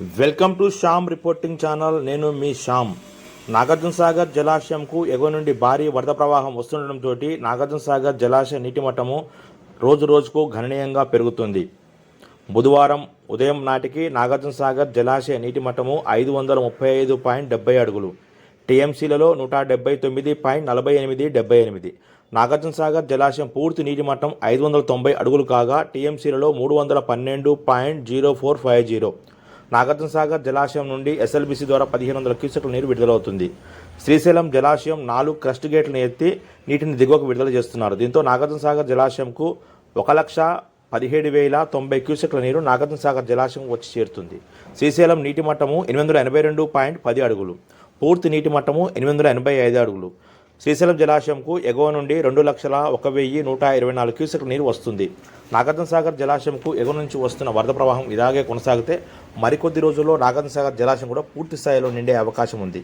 Welcome to Shyam reporting channel. నేను మీ శ్యామ్. నాగార్జున సాగర్ జలాశయంకు ఎగువ నుండి భారీ వరద ప్రవాహం వస్తుండటంతో నాగార్జున సాగర్ జలాశయ నీటి మట్టము రోజు రోజుకు గణనీయంగా పెరుగుతుంది. బుధవారం ఉదయం నాటికి నాగార్జున సాగర్ జలాశయ నీటి మట్టము ఐదు వందల ముప్పై ఐదు పాయింట్ డెబ్బై అడుగులు. టీఎంసీలలో నూట డెబ్బై తొమ్మిది పాయింట్ నలభై ఎనిమిది డెబ్బై ఎనిమిది. నాగార్జున సాగర్ జలాశయం పూర్తి నీటి మట్టం ఐదు వందల తొంభై అడుగులు కాగా టీఎంసీలలో మూడు వందల పన్నెండు point zero four five zero. Nagarjuna Sagar జలాశయం నుండి ఎస్ఎల్బీసీ ద్వారా పదిహేను వందల క్యూసెక్ల నీరు విడుదలవుతుంది. శ్రీశైలం జలాశయం నాలుగు క్రస్ట్ గేట్లను ఎత్తి నీటిని దిగువకు విడుదల చేస్తున్నారు. దీంతో నాగార్జున సాగర్ జలాశయంకు ఒక లక్ష పదిహేడు వేల తొంభై క్యూసెక్ల నీరు నాగార్జున సాగర్ జలాశయం వచ్చి చేరుతుంది. శ్రీశైలం నీటి మట్టము ఎనిమిది వందల ఎనభై రెండు పాయింట్ పది అడుగులు. పూర్తి నీటి మట్టము ఎనిమిది వందల ఎనభై ఐదు అడుగులు. శ్రీశైలం జలాశయంకు ఎగువ నుండి రెండు లక్షల ఒక వెయ్యి నూట ఇరవై నాలుగు క్యూసెక్ నీరు వస్తుంది. నాగార్జున సాగర్ జలాశయంకు ఎగువ నుంచి వస్తున్న వరద ప్రవాహం ఇలాగే కొనసాగితే మరికొద్ది రోజుల్లో నాగార్జున సాగర్ జలాశయం కూడా పూర్తి స్థాయిలో నిండే అవకాశం ఉంది.